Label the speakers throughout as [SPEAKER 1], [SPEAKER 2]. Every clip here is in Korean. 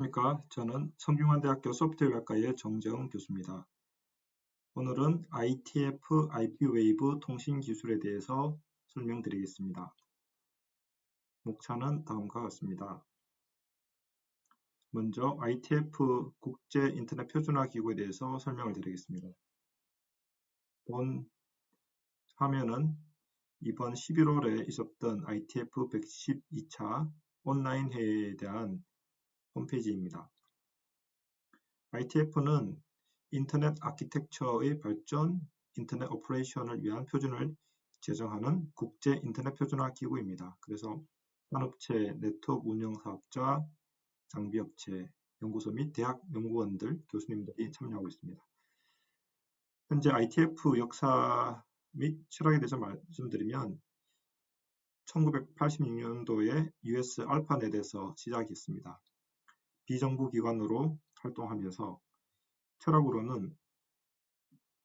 [SPEAKER 1] 안녕하십니까. 저는 성균관대학교 소프트웨어학과의 정재웅 교수입니다. 오늘은 ITF IP웨이브 통신 기술에 대해서 설명드리겠습니다. 목차는 다음과 같습니다. 먼저 ITF 국제 인터넷 표준화 기구에 대해서 설명을 드리겠습니다. 본 화면은 이번 11월에 있었던 ITF 112차 온라인 회의에 대한 홈페이지입니다. ITF는 인터넷 아키텍처의 발전, 인터넷 오퍼레이션을 위한 표준을 제정하는 국제 인터넷 표준화 기구입니다. 그래서 산업체, 네트워크 운영 사업자, 장비업체, 연구소 및 대학 연구원들, 교수님들이 참여하고 있습니다. 현재 ITF 역사 및 철학에 대해서 말씀드리면 1986년도에 US 알파넷에서 시작했습니다. 비정부 기관으로 활동하면서 철학으로는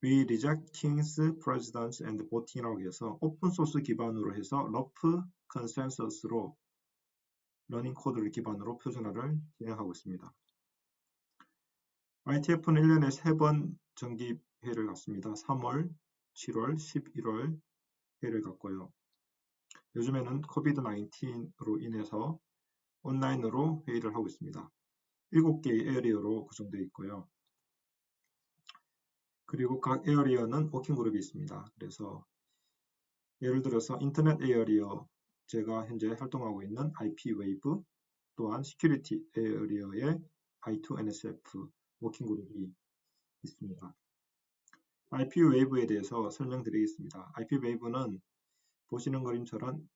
[SPEAKER 1] We reject kings, presidents, and voting이라고 해서 오픈소스 기반으로 해서 러프 컨센서스로 러닝 코드를 기반으로 표준화를 진행하고 있습니다. ITF는 1년에 3번 정기 회의를 갖습니다. 3월, 7월, 11월 회의를 갖고요. 요즘에는 코비드 19으로 인해서 온라인으로 회의를 하고 있습니다. 7개의 에어리어로 구성되어 있고요. 그리고 각 에어리어는 워킹 그룹이 있습니다. 그래서 예를 들어서 인터넷 에어리어 제가 현재 활동하고 있는 IP 웨이브 또한 시큐리티 에어리어의 I2NSF 워킹 그룹이 있습니다. IP 웨이브에 대해서 설명드리겠습니다. IP 웨이브는 보시는 그림처럼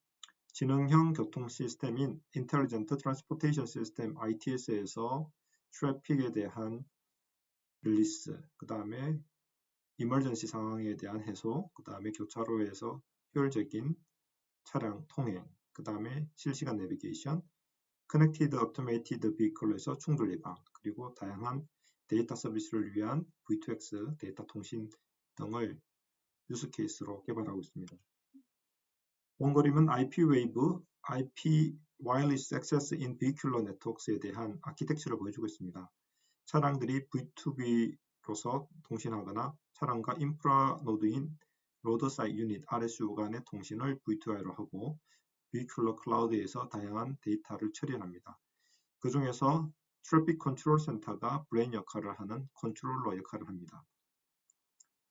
[SPEAKER 1] 지능형 교통 시스템인 Intelligent Transportation System ITS에서 트래픽에 대한 릴리스, 그 다음에 이멀전시 상황에 대한 해소, 그 다음에 교차로에서 효율적인 차량 통행, 그 다음에 실시간 내비게이션, Connected Automated Vehicle에서 충돌 예방, 그리고 다양한 데이터 서비스를 위한 V2X 데이터 통신 등을 유스 케이스로 개발하고 있습니다. 원거림은 IP 웨이브, IP Wireless Access in Vehicular Networks에 대한 아키텍처를 보여주고 있습니다. 차량들이 V2B로서 통신하거나 차량과 인프라 노드인 로드사이 유닛 RSU 간의 통신을 V2I로 하고 Vehicular Cloud에서 다양한 데이터를 처리합니다. 그 중에서 트래픽 컨트롤 센터가 브레인 역할을 하는 컨트롤러 역할을 합니다.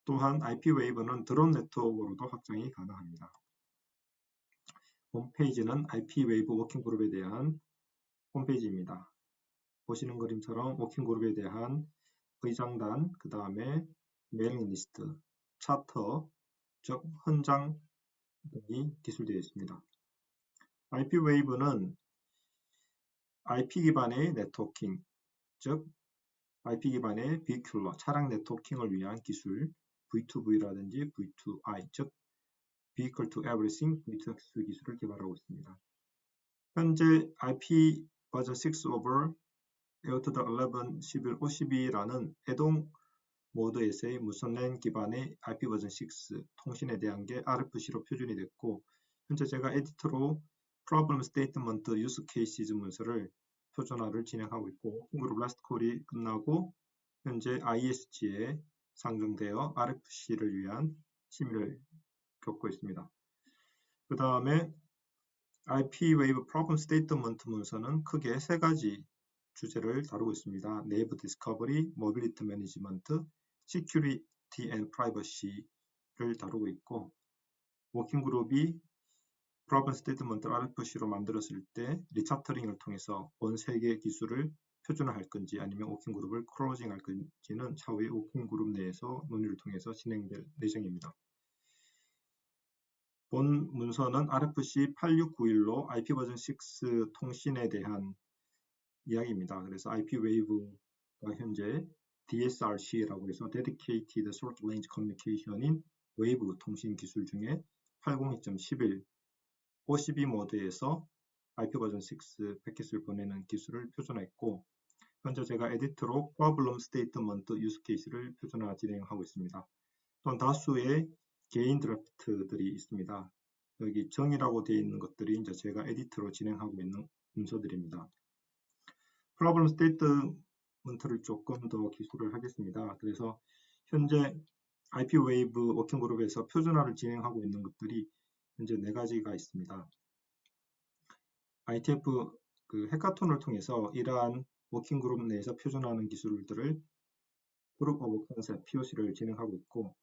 [SPEAKER 1] 또한 IP 웨이브는 드론 네트워크로도 확장이 가능합니다. 홈페이지는 IP 웨이브 워킹 그룹에 대한 홈페이지입니다. 보시는 그림처럼 워킹 그룹에 대한 의장단, 그 다음에 메일링 리스트, 차터, 즉 헌장 등이 기술되어 있습니다. IP 웨이브는 IP 기반의 네트워킹, 즉 IP 기반의 비큐러, 차량 네트워킹을 위한 기술 V2V라든지 V2I, 즉 Vehicle to Everything V2X 기술을 개발하고 있습니다. 현재 IP 버전 6 over 에어투더 11 11 52라는 애동 모드에서의 무선 랜 기반의 IP 버전 6 통신에 대한 게 RFC로 표준이 됐고 현재 제가 에디터로 Problem Statement Use Cases 문서를 표준화를 진행하고 있고 그룹 라스트 콜이 끝나고 현재 ISG에 상정되어 RFC를 위한 심의를 겪고 있습니다. 그 다음에 IP Wave Problem Statement 문서는 크게 세 가지 주제를 다루고 있습니다. 내부 디스커버리, 모빌리티 매니지먼트, 시큐리티 앤 프라이버시를 다루고 있고 워킹 그룹이 프로블 스테이트먼트 RFC로 만들었을 때 리차터링을 통해서 온 세계 기술을 표준화할 건지 아니면 워킹 그룹을 클로징 할 건지는 차후에 워킹 그룹 내에서 논의를 통해서 진행될 예정입니다. 본 문서는 RFC 8691로 IP 버전 6 통신에 대한 이야기입니다. 그래서 IP 웨이브가 현재 DSRC라고 해서 Dedicated Short Range Communication인 웨이브 통신 기술 중에 802.11 52 모드에서 IP 버전 6 패킷을 보내는 기술을 표준화했고 현재 제가 에디터로 Problem Statement Use Case를 표준화 진행하고 있습니다. 또한 다수의 개인 드래프트들이 있습니다. 여기 정이라고 되어 있는 것들이 이제 제가 에디터로 진행하고 있는 문서들입니다. 프로블럼 스테이트먼트를 조금 더 기술을 하겠습니다. 그래서 현재 IP 웨이브 워킹 그룹에서 표준화를 진행하고 있는 것들이 현재 네 가지가 있습니다. ITF 그 해카톤을 통해서 이러한 워킹 그룹 내에서 표준화하는 기술들을 그룹 오브 컨셉 POC를 진행하고 있고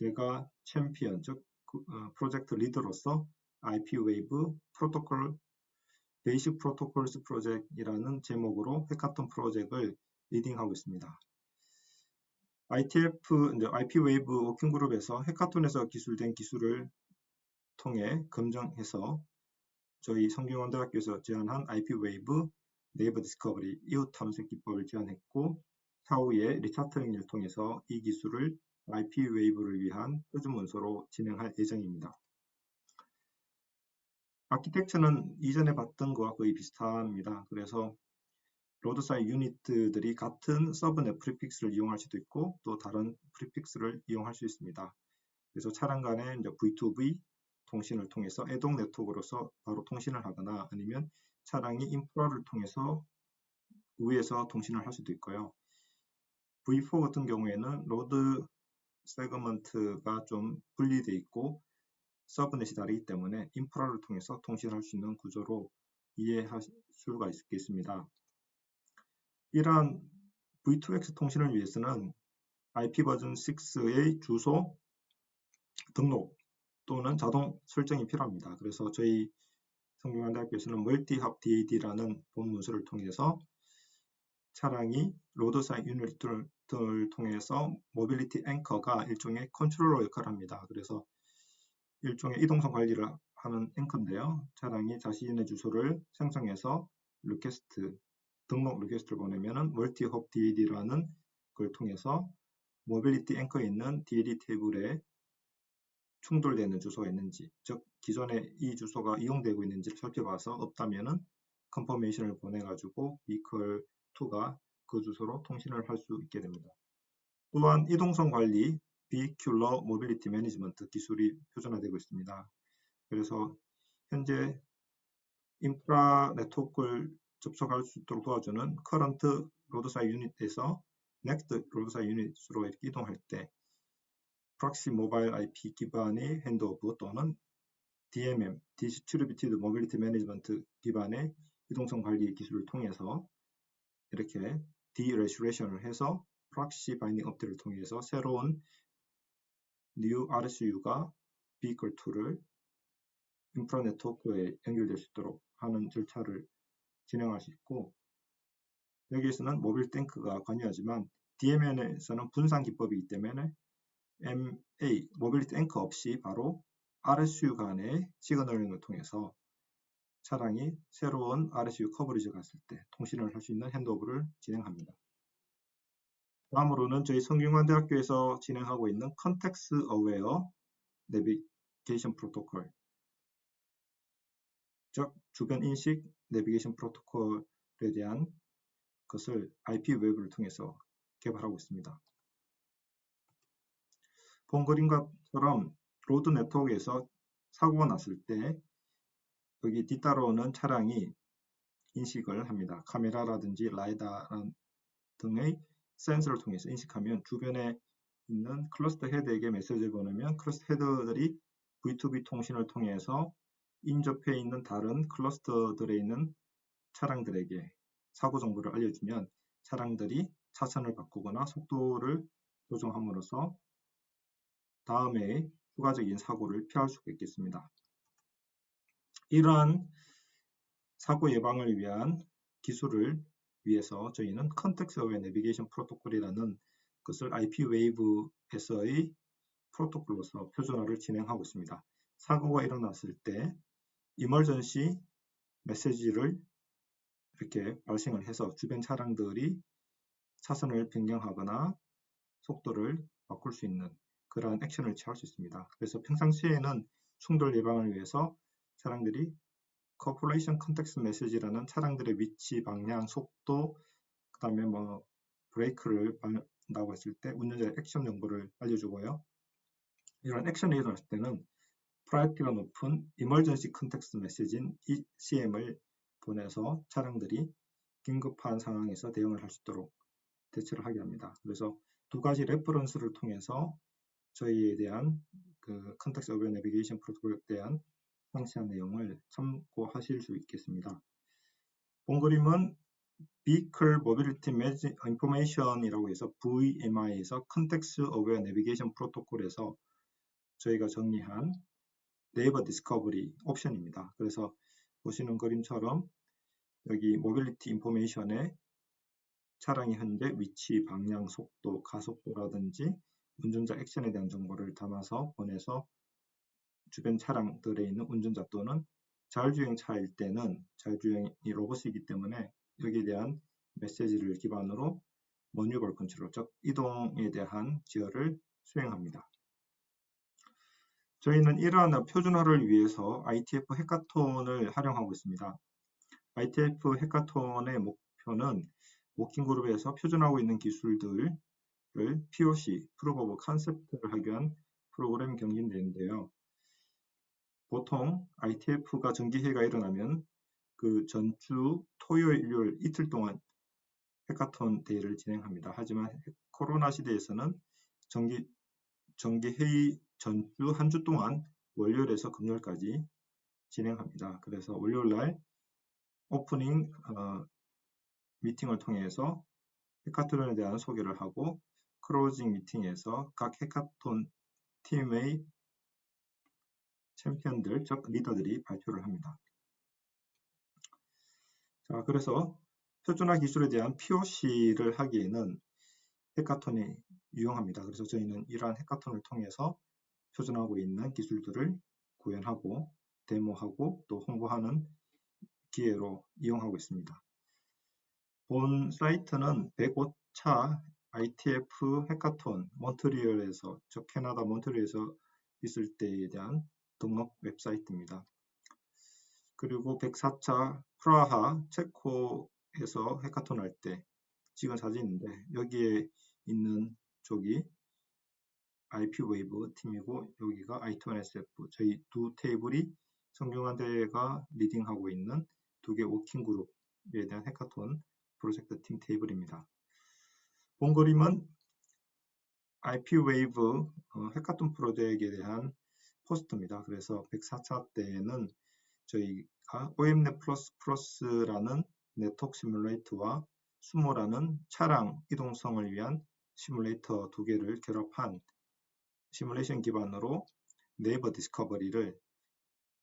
[SPEAKER 1] 제가 챔피언 즉 그, 어, 프로젝트 리더로서 IP 웨이브 프로토콜 베이식 프로토콜스 프로젝트이라는 제목으로 해카톤 프로젝트를 리딩하고 있습니다. ITF, IP 웨이브 워킹 그룹에서 해카톤에서 기술된 기술을 통해 검증해서 저희 성균관대학교에서 제안한 IP 웨이브 네이버 디스커버리 이웃 탐색 기법을 제안했고 차후에 리차트링을 통해서 이 기술을 IP 웨이브를 위한 표준 문서로 진행할 예정입니다. 아키텍처는 이전에 봤던 것과 거의 비슷합니다. 그래서 로드 사이 유닛들이 같은 서브넷 프리픽스를 이용할 수도 있고 또 다른 프리픽스를 이용할 수 있습니다. 그래서 차량 간의 V2V 통신을 통해서 애동 네트워크로서 바로 통신을 하거나 아니면 차량이 인프라를 통해서 위에서 통신을 할 수도 있고요. V4 같은 경우에는 로드 세그먼트가 좀 분리되어 있고 서브넷이 다르기 때문에 인프라를 통해서 통신할 수 있는 구조로 이해할 수가 있겠습니다. 이러한 V2X 통신을 위해서는 IP 버전 6의 주소 등록 또는 자동 설정이 필요합니다. 그래서 저희 성균관대학교에서는 멀티합 DAD라는 본 문서를 통해서 차량이 로드 사이 유닛 들을 통해서 모빌리티 앵커가 일종의 컨트롤러 역할을 합니다. 그래서 일종의 이동성 관리를 하는 앵커인데요. 차량이 자신의 주소를 생성해서 리퀘스트, 등록 리퀘스트를 보내면은 멀티홉 DAD라는 걸 통해서 모빌리티 앵커에 있는 DAD 테이블에 충돌되는 주소가 있는지, 즉 기존에 이 주소가 이용되고 있는지를 살펴봐서 없다면은 컨퍼메이션을 보내가지고 비컬 2가 그 주소로 통신을 할 수 있게 됩니다. 또한 이동성 관리 비큐러 모빌리티 매니지먼트 기술이 표준화되고 있습니다. 그래서 현재 인프라 네트워크를 접속할 수 있도록 도와주는 커런트 로드사이 유닛에서 넥스트 로드사이 유닛으로 이렇게 이동할 때 프락시 모바일 IP 기반의 핸드오프 또는 DMM, Distributed Mobility Management 기반의 이동성 관리 기술을 통해서 이렇게 디레슈레이션을 해서 프락시 바인딩 업데이트를 통해서 새로운 new RSU가 vehicle 2를 인프라 네트워크에 연결될 수 있도록 하는 절차를 진행할 수 있고 여기에서는 모빌 탱크가 관여하지만 DMN에서는 분산 기법이기 때문에 MA, 모빌리티 앵커 없이 바로 RSU 간의 시그널링을 통해서 차량이 새로운 RSU 커버리지 갔을 때 통신을 할 수 있는 핸드오브를 진행합니다. 다음으로는 저희 성균관대학교에서 진행하고 있는 컨텍스 어웨어 내비게이션 프로토콜 즉 주변 인식 내비게이션 프로토콜에 대한 것을 IP 웹을 통해서 개발하고 있습니다. 본 그림과처럼 로드 네트워크에서 사고가 났을 때 여기 뒤따라오는 차량이 인식을 합니다. 카메라라든지 라이다 등의 센서를 통해서 인식하면 주변에 있는 클러스터 헤드에게 메시지를 보내면 클러스터 헤드들이 V2B 통신을 통해서 인접해 있는 다른 클러스터들에 있는 차량들에게 사고 정보를 알려주면 차량들이 차선을 바꾸거나 속도를 조정함으로써 다음에 추가적인 사고를 피할 수가 있겠습니다. 이러한 사고 예방을 위한 기술을 위해서 저희는 컨텍스 어웨 내비게이션 프로토콜이라는 것을 IP 웨이브에서의 프로토콜로서 표준화를 진행하고 있습니다. 사고가 일어났을 때 이멀전시 메시지를 이렇게 발생을 해서 주변 차량들이 차선을 변경하거나 속도를 바꿀 수 있는 그러한 액션을 취할 수 있습니다. 그래서 평상시에는 충돌 예방을 위해서 차량들이 corporation context message라는 차량들의 위치, 방향, 속도, 그 다음에 뭐 브레이크를 밟는다고 했을 때 운전자의 액션 정보를 알려주고요. 이런 액션이 일어났을 때는 프라이어티가 높은 emergency context message인 ECM을 보내서 차량들이 긴급한 상황에서 대응을 할 수 있도록 대처를 하게 합니다. 그래서 두 가지 레퍼런스를 통해서 저희에 대한 그 컨텍스트 어웨어 내비게이션 프로토콜에 대한 상세한 내용을 참고하실 수 있겠습니다. 본 그림은 Vehicle Mobility Information이라고 해서 VMI에서 Context Aware Navigation Protocol에서 저희가 정리한 네이버 디스커버리 옵션입니다. 그래서 보시는 그림처럼 여기 모빌리티 인포메이션에 차량의 현재 위치, 방향, 속도, 가속도라든지 운전자 액션에 대한 정보를 담아서 보내서 주변 차량들에 있는 운전자 또는 자율주행 차일 때는 자율주행이 로봇이기 때문에 여기에 대한 메시지를 기반으로 머뉴벌 컨트롤, 즉 이동에 대한 지어를 수행합니다. 저희는 이러한 표준화를 위해서 ITF 해카톤을 활용하고 있습니다. ITF 해카톤의 목표는 워킹그룹에서 표준화하고 있는 기술들을 POC, Proof of Concept를 하기 위한 프로그램 경진대인데요. 보통 ITF가 정기회의가 일어나면 그 전주 토요일, 일요일 이틀 동안 해카톤 대회를 진행합니다. 하지만 코로나 시대에서는 정기 정기 회의 전주 한 주 동안 월요일에서 금요일까지 진행합니다. 그래서 월요일 날 오프닝 어, 미팅을 통해서 해카톤에 대한 소개를 하고 클로징 미팅에서 각 해카톤 팀의 챔피언들, 즉 리더들이 발표를 합니다. 자, 그래서 표준화 기술에 대한 POC를 하기에는 해카톤이 유용합니다. 그래서 저희는 이러한 해카톤을 통해서 표준하고 있는 기술들을 구현하고 데모하고 또 홍보하는 기회로 이용하고 있습니다. 본 사이트는 105차 ITF 해카톤 몬트리올에서 즉 캐나다 몬트리올에서 있을 때에 대한 등록 웹사이트입니다. 그리고 104차 프라하 체코에서 해카톤 할 때 찍은 사진인데 여기에 있는 쪽이 IP 웨이브 팀이고 여기가 I2NSF 저희 두 테이블이 성균관대가 리딩하고 있는 두 개 워킹 그룹에 대한 해카톤 프로젝트 팀 테이블입니다. 본 그림은 IP 웨이브 어, 해카톤 프로젝트에 대한 포스트입니다. 그래서 104차 때에는 저희가 OMNet 플러스 플러스라는 네트워크 시뮬레이터와 수모라는 차량 이동성을 위한 시뮬레이터 두 개를 결합한 시뮬레이션 기반으로 네이버 디스커버리를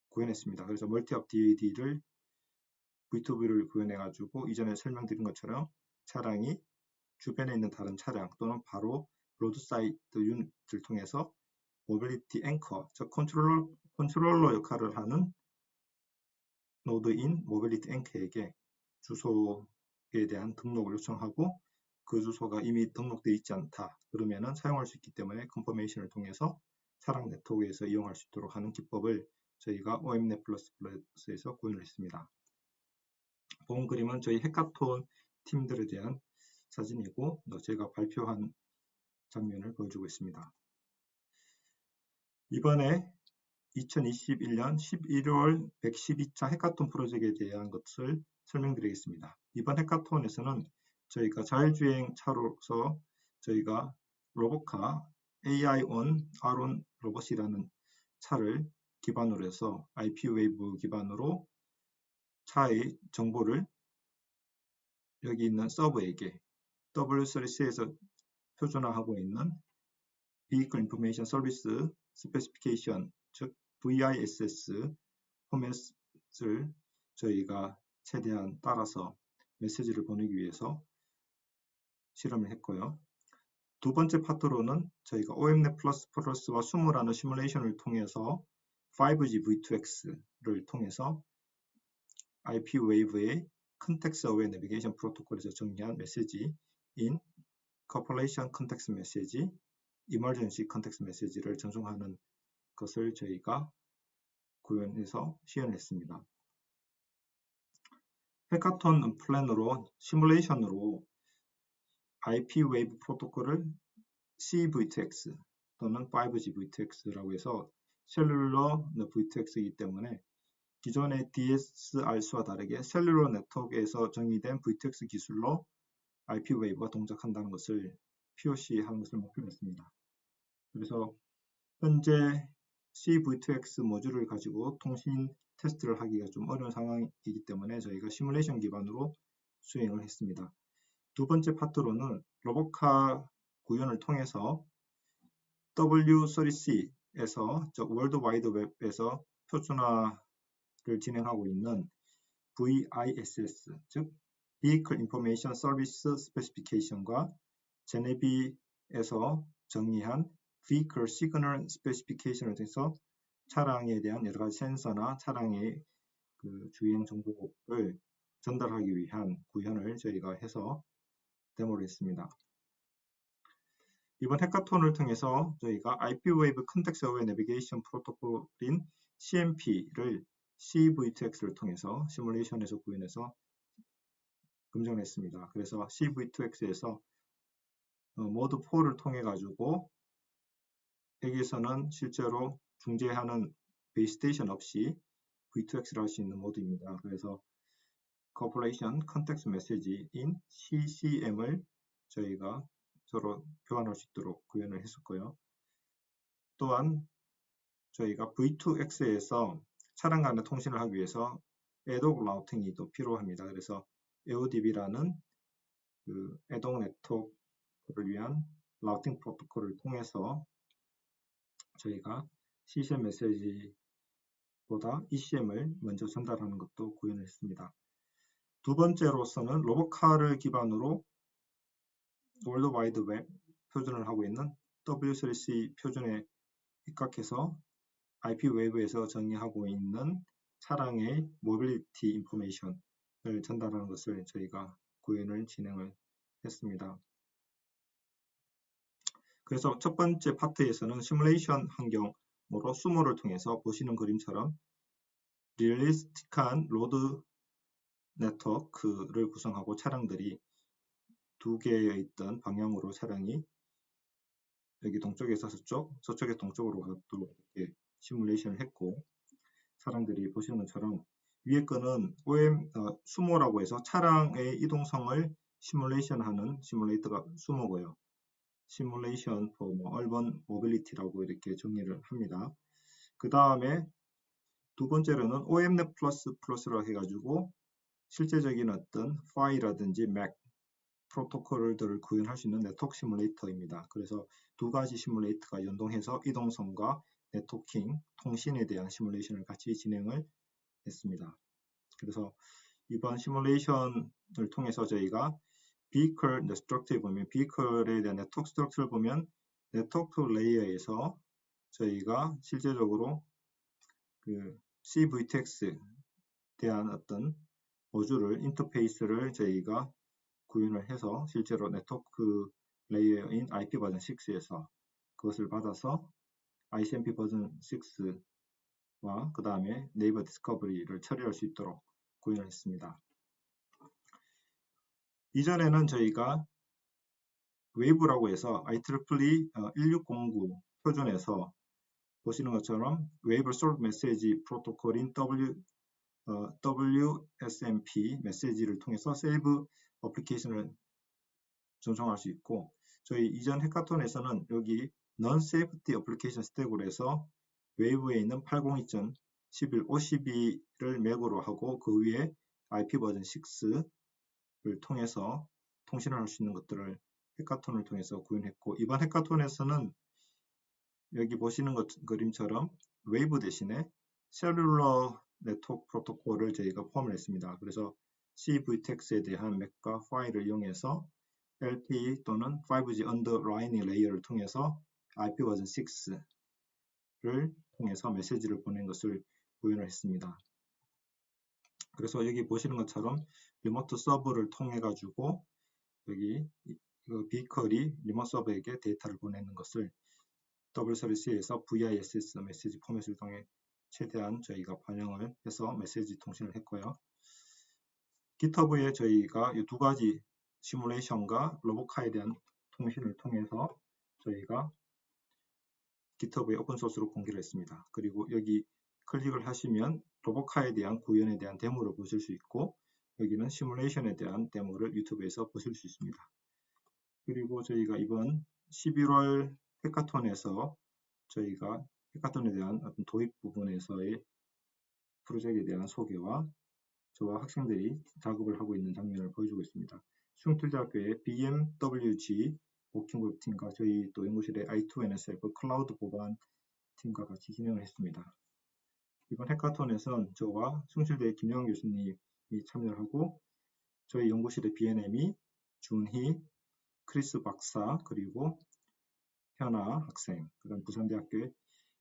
[SPEAKER 1] 구현했습니다. 그래서 멀티업 DAD를 V2V를 구현해가지고 이전에 설명드린 것처럼 차량이 주변에 있는 다른 차량 또는 바로 로드사이드 유닛을 통해서 모빌리티 앵커, 즉 컨트롤러, 컨트롤러 역할을 하는 노드인 모빌리티 앵커에게 주소에 대한 등록을 요청하고 그 주소가 이미 등록되어 있지 않다. 그러면은 사용할 수 있기 때문에 컨퍼메이션을 통해서 차량 네트워크에서 이용할 수 있도록 하는 기법을 저희가 OMNet 플러스 플러스에서 구현을 했습니다. 본 그림은 저희 해카톤 팀들에 대한 사진이고 제가 발표한 장면을 보여주고 있습니다. 이번에 2021년 11월 112차 해카톤 프로젝트에 대한 것을 설명드리겠습니다. 이번 해카톤에서는 저희가 자율주행 차로서 저희가 로보카 AI-on R1 로봇이라는 차를 기반으로 해서 IP 웨이브 기반으로 차의 정보를 여기 있는 서버에게 W3C에서 표준화하고 있는 Vehicle Information Service Specification 즉 VISS 포맷을 저희가 최대한 따라서 메시지를 보내기 위해서 실험을 했고요. 두 번째 파트로는 저희가 OMNet 플러스 플러스와 수무라는 시뮬레이션을 통해서 5G V2X를 통해서 IP 웨이브의 Context Aware Navigation 프로토콜에서 정리한 메시지인 Correlation Context Message, Emergency Context Message를 전송하는 것을 저희가 구현해서 시연했습니다. 해카톤 플랜으로 시뮬레이션으로 IP 웨이브 프로토콜을 CVTX 또는 5G VTX라고 해서 셀룰러 VTX이기 때문에 기존의 DSR수와 다르게 셀룰러 네트워크에서 정의된 VTX 기술로 IP 웨이브가 동작한다는 것을 POC 하는 것을 목표로 했습니다. 그래서 현재 CV2X 모듈을 가지고 통신 테스트를 하기가 좀 어려운 상황이기 때문에 저희가 시뮬레이션 기반으로 수행을 했습니다. 두 번째 파트로는 로보카 구현을 통해서 W3C에서 월드 와이드 웹에서 표준화를 진행하고 있는 VISS, 즉 Vehicle Information Service Specification과 제네비에서 정의한 Vehicle Signal Specification을 통해서 차량에 대한 여러 가지 센서나 차량의 그 주행 정보를 전달하기 위한 구현을 저희가 해서 데모를 했습니다. 이번 해카톤을 통해서 저희가 IP-Wave Context Aware Navigation Protocol인 CMP를 CV2X를 통해서 시뮬레이션에서 구현해서 검증했습니다. 그래서 CV2X에서 어, 모드 4를 통해 가지고 여기에서는 실제로 중재하는 베이스 스테이션 없이 V2X를 할 수 있는 모드입니다. 그래서 Corporation Context Message인 CCM을 저희가 서로 교환할 수 있도록 구현을 했었고요. 또한 저희가 V2X에서 차량 간의 통신을 하기 위해서 애독 라우팅이 또 필요합니다. 그래서 AODB라는 그 애독 네트워크를 위한 라우팅 프로토콜을 통해서 저희가 CCM 메시지보다 ECM을 먼저 전달하는 것도 구현을 했습니다. 두 번째로서는 로보카를 기반으로 월드와이드 웹 표준을 하고 있는 W3C 표준에 입각해서 IP 웨이브에서 정의하고 있는 차량의 모빌리티 인포메이션을 전달하는 것을 저희가 구현을 진행을 했습니다. 그래서 첫 번째 파트에서는 시뮬레이션 환경으로 수모를 통해서 보시는 그림처럼 리얼리스틱한 로드 네트워크를 구성하고 차량들이 두 개의 있던 방향으로 차량이 여기 동쪽에서 서쪽, 서쪽에 동쪽으로 가도록 이렇게 시뮬레이션을 했고 사람들이 보시는 것처럼 위에 거는 OM 어, 수모라고 해서 차량의 이동성을 시뮬레이션하는 시뮬레이터가 수모고요. 시뮬레이션 for urban mobility라고 이렇게 정의를 합니다. 그 다음에 두 번째로는 OMNet 플러스 플러스로 해가지고 실제적인 어떤 파일이라든지 맥 프로토콜들을 구현할 수 있는 네트워크 시뮬레이터입니다. 그래서 두 가지 시뮬레이터가 연동해서 이동성과 네트워킹, 통신에 대한 시뮬레이션을 같이 진행을 했습니다. 그래서 이번 시뮬레이션을 통해서 저희가 vehicle structure에 보면 vehicle에 대한 네트워크 스트럭처를 보면 네트워크 레이어에서 저희가 실제적으로 그 CVTX에 대한 어떤 모듈을 인터페이스를 저희가 구현을 해서 실제로 네트워크 레이어인 IP 버전 6에서 그것을 받아서 ICMP 버전 6와 그 다음에 네이버 디스커버리를 처리할 수 있도록 구현을 했습니다. 이전에는 저희가 웨이브라고 해서 IEEE 1609 표준에서 보시는 것처럼 웨이브 솔트 메시지 프로토콜인 W, 어, WSMP 메시지를 통해서 세이브 어플리케이션을 전송할 수 있고 저희 이전 해카톤에서는 여기 Non-Safety Application 스택으로 해서 웨이브에 있는 802.11 52를 맥으로 하고 그 위에 IP 버전 6를 통해서 통신을 할수 있는 것들을 해카톤을 통해서 구현했고 이번 해카톤에서는 여기 보시는 것 그림처럼 웨이브 대신에 셀룰러 네트워크 프로토콜을 저희가 포함을 했습니다. 그래서 CVTX에 대한 맥과 파일을 이용해서 LTE 또는 5G Underlining 레이어를 통해서 IP 버전 6를 통해서 메시지를 보낸 것을 구현을 했습니다. 그래서 여기 보시는 것처럼 리모트 서버를 통해 가지고 여기 그 비컬이 리모트 서버에게 데이터를 보내는 것을 W3C에서 VISS 메시지 포맷을 통해 최대한 저희가 반영을 해서 메시지 통신을 했고요. GitHub에 저희가 이 두 가지 시뮬레이션과 로보카에 대한 통신을 통해서 저희가 GitHub에 오픈소스로 공개를 했습니다. 그리고 여기 클릭을 하시면 로보카에 대한 구현에 대한 데모를 보실 수 있고 여기는 시뮬레이션에 대한 데모를 유튜브에서 보실 수 있습니다. 그리고 저희가 이번 11월 해카톤에서 저희가 해카톤에 대한 어떤 도입 부분에서의 프로젝트에 대한 소개와 저와 학생들이 작업을 하고 있는 장면을 보여주고 있습니다. 숭틀대학교의 BMWG 워킹그룹 팀과 저희 또 연구실의 I2NSF 클라우드 보관 팀과 같이 진행을 했습니다. 이번 해카톤에선 저와 숭실대 김영환 교수님이 참여를 하고 저희 연구실의 BNM이 준희, 크리스 박사, 그리고 현아 학생, 그다음 부산대학교의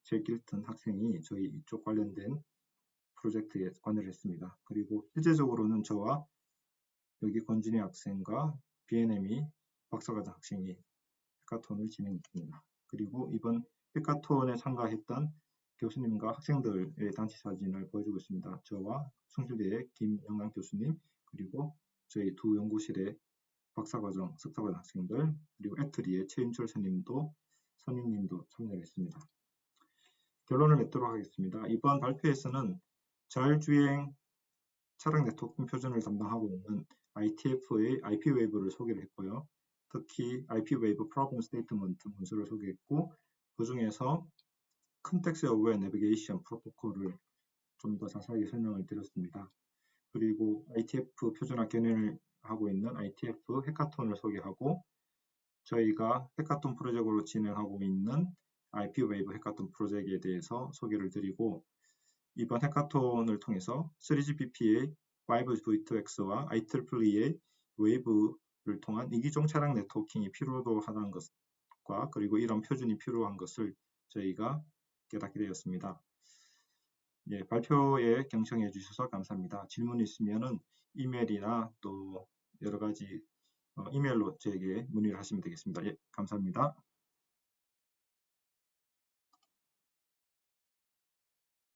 [SPEAKER 1] 제길튼 학생이 저희 이쪽 관련된 프로젝트에 관여를 했습니다. 그리고 실제적으로는 저와 여기 권진희 학생과 BNM이 박사과정 학생이 해카톤을 진행했습니다. 그리고 이번 해카톤에 참가했던 교수님과 학생들의 단체 사진을 보여주고 있습니다. 저와 성주대의 김영환 교수님 그리고 저희 두 연구실의 박사과정, 석사과정 학생들 그리고 애트리의 최윤철 선임도 선임님도 참여했습니다. 결론을 맺도록 하겠습니다. 이번 발표에서는 자율주행 차량 네트워킹 표준을 담당하고 있는 ITF의 IP 웨이브를 소개를 했고요. 특히 IP 웨이브 프로그램 스테이트먼트 문서를 소개했고 그 중에서 컨텍스 어웨어 내비게이션 프로토콜을 좀 더 자세하게 설명을 드렸습니다. 그리고 ITF 표준화 견인을 하고 있는 ITF 해카톤을 소개하고 저희가 해카톤 프로젝트로 진행하고 있는 IP 웨이브 해카톤 프로젝트에 대해서 소개를 드리고 이번 해카톤을 통해서 3GPP의 5V2X와 IEEE의 웨이브를 통한 이기종 차량 네트워킹이 필요하다는 것과 그리고 이런 표준이 필요한 것을 저희가 깨닫게 되었습니다. 예, 발표에 경청해 주셔서 감사합니다. 질문 있으면 이메일이나 또 여러 가지 어, 이메일로 저에게 문의를 하시면 되겠습니다. 예, 감사합니다.